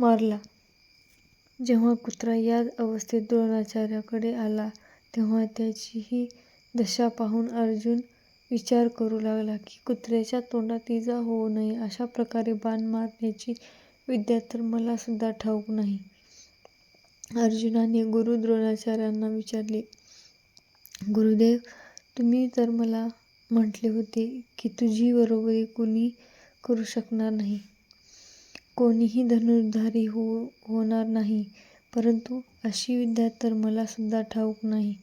मारला जेव्हा कुत्रा या अवस्थेत द्रोणाचार्यांकडे आला तेव्हा त्याची ही दशा पाहून अर्जुन विचार करू लागला की कुत्र्याच्या तोंडात इजा होऊ नये अशा प्रकारे बाण मारण्याची विद्या तर मला सुद्धा ठाऊक नाही. अर्जुनाने गुरु द्रोणाचार्यांना विचारले गुरुदेव तुम्ही तर मला म्हटले होते की तुझी बरोबरी कुणी करू शकणार नाही. कोणीही धनुर्धारी हो, होणार नाही. परंतु अशी विद्या तर मला सुद्धा ठाऊक नाही.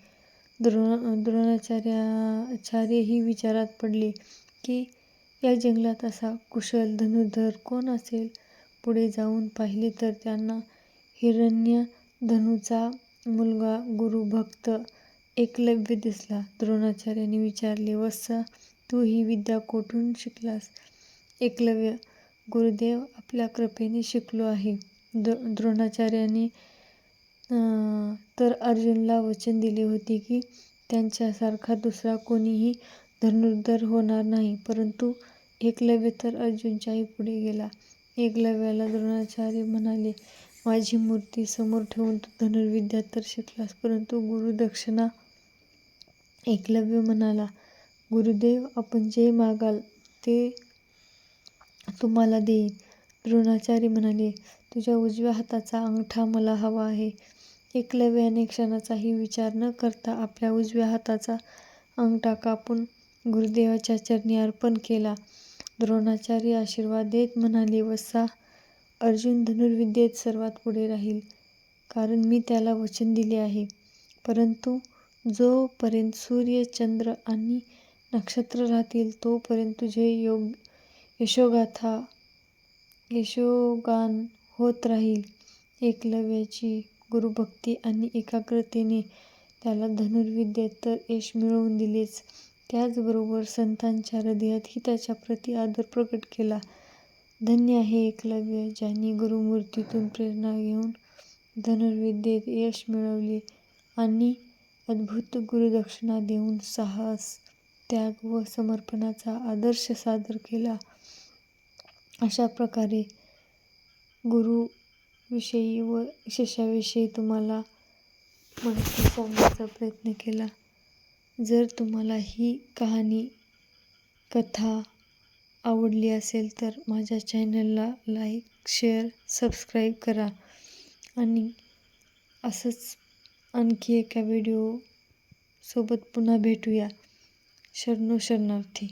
द्रोणाचार्यही विचारात पडले की या जंगलात असा कुशल धनुर्धर कोण असेल. पुढे जाऊन पाहिले तर त्यांना हिरण्य धनुचा मुलगा गुरुभक्त एकलव्य दिसला. द्रोणाचार्याने विचारले वत्सा तू ही विद्या कोठून शिकलास? एकलव्य गुरुदेव आपल्या कृपेने शिकलो आहे. द्रोणाचार्यांनी तर अर्जुनला वचन दिले होते की त्यांच्यासारखा दुसरा कोणीही धनुर्धर होणार नाही. परंतु एकलव्य तर अर्जुनच्याही पुढे गेला. एकलव्याला द्रोणाचार्य म्हणाले माझी मूर्ती समोर ठेवून तू धनुर्विद्या तर शिकलास परंतु गुरुदक्षिणा? एकलव्य म्हणाला गुरुदेव आपण जे मागाल ते तुम्हाला देईन. द्रोणाचार्य म्हणाले तुझ्या उजव्या हाताचा अंगठा मला हवा आहे. एकलव्याने क्षणाचाही विचार न करता आपल्या उजव्या हाताचा अंगठा कापून गुरुदेवाच्या चरणी अर्पण केला. द्रोणाचार्य आशीर्वाद देत म्हणाले वत्सा अर्जुन धनुर्विद्येत सर्वात पुढे राहील कारण मी त्याला वचन दिले आहे. परंतु जोपर्यंत सूर्य, चंद्र आणि नक्षत्र राहतील तोपर्यंत तुझे योग यशोगाथा यशोगान होत राहील. एकलव्याची गुरुभक्ती आणि एकाग्रतेने त्याला धनुर्विद्येत तर यश मिळवून दिलेच त्याचबरोबर संतांच्या हृदयातही त्याच्याप्रती आदर प्रकट केला. धन्य आहे एकलव्य ज्याने गुरुमूर्तीतून प्रेरणा घेऊन धनुर्विद्येत यश मिळवले आणि अद्भुत गुरुदक्षिणा देऊन साहस, त्याग व समर्पणाचा आदर्श सादर केला. अशा प्रकारे गुरुविषयी व शिष्याविषयी तुम्हाला माहिती सांगण्याचा प्रयत्न केला. जर तुम्हाला ही कहाणी कथा आवडली असेल तर माझ्या चॅनलला लाईक, शेअर, सबस्क्राईब करा आणि असंच आणखी एका व्हिडिओ सोबत पुन्हा भेटूया. शरणो शरणार्थी!